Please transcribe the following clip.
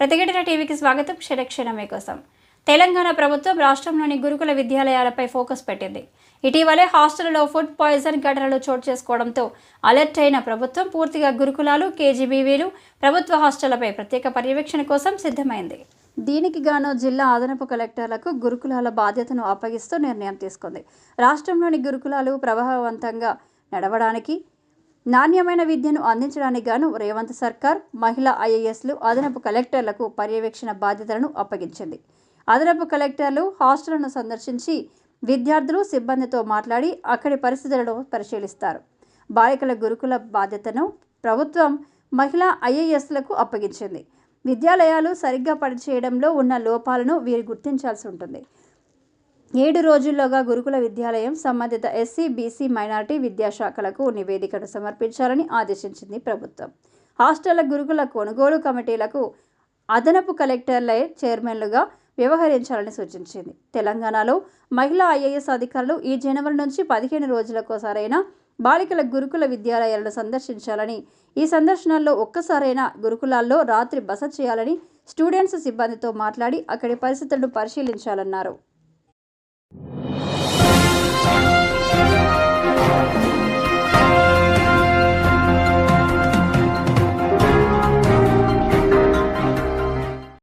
ప్రతిఘటన టీవీకి స్వాగతం. క్షణక్షణమే కోసం. తెలంగాణ ప్రభుత్వం రాష్ట్రంలోని గురుకుల విద్యాలయాలపై ఫోకస్ పెట్టింది. ఇటీవలే హాస్టల్లో ఫుడ్ పాయిజన్ ఘటనలు చోటు చేసుకోవడంతో అలర్ట్ అయిన ప్రభుత్వం పూర్తిగా గురుకులాలు కేజీబీవీలు ప్రభుత్వ హాస్టళ్ళపై ప్రత్యేక పర్యవేక్షణ కోసం సిద్ధమైంది. దీనికి గాను జిల్లా అదనపు కలెక్టర్లకు గురుకులాల బాధ్యతను అప్పగిస్తూ నిర్ణయం తీసుకుంది. రాష్ట్రంలోని గురుకులాలు ప్రభావవంతంగా నడవడానికి నాణ్యమైన విద్యను అందించడానికి గాను రేవంత్ సర్కార్ మహిళా ఐఏఎస్లు అదనపు కలెక్టర్లకు పర్యవేక్షణ బాధ్యతలను అప్పగించింది. అదనపు కలెక్టర్లు హాస్టళ్ళను సందర్శించి విద్యార్థులు సిబ్బందితో మాట్లాడి అక్కడి పరిస్థితులను పరిశీలిస్తారు. బాలికల గురుకుల బాధ్యతను ప్రభుత్వం మహిళా ఐఏఎస్లకు అప్పగించింది. విద్యాలయాలు సరిగ్గా పనిచేయడంలో ఉన్న లోపాలను వీరు గుర్తించాల్సి ఉంటుంది. ఏడు రోజుల్లోగా గురుకుల విద్యాలయం సంబంధిత ఎస్సీ బీసీ మైనారిటీ విద్యాశాఖలకు నివేదికను సమర్పించాలని ఆదేశించింది ప్రభుత్వం. హాస్టళ్ళ గురుకుల కొనుగోలు కమిటీలకు అదనపు కలెక్టర్లే చైర్మన్లుగా వ్యవహరించాలని సూచించింది. తెలంగాణలో మహిళా ఐఏఎస్ అధికారులు ఈ జనవరి నుంచి పదిహేను రోజులకోసారైనా బాలికల గురుకుల విద్యాలయాలను సందర్శించాలని ఈ సందర్శనల్లో ఒక్కసారైనా గురుకులాల్లో రాత్రి బస చేయాలని స్టూడెంట్స్ సిబ్బందితో మాట్లాడి అక్కడి పరిస్థితులను పరిశీలించాలన్నారు.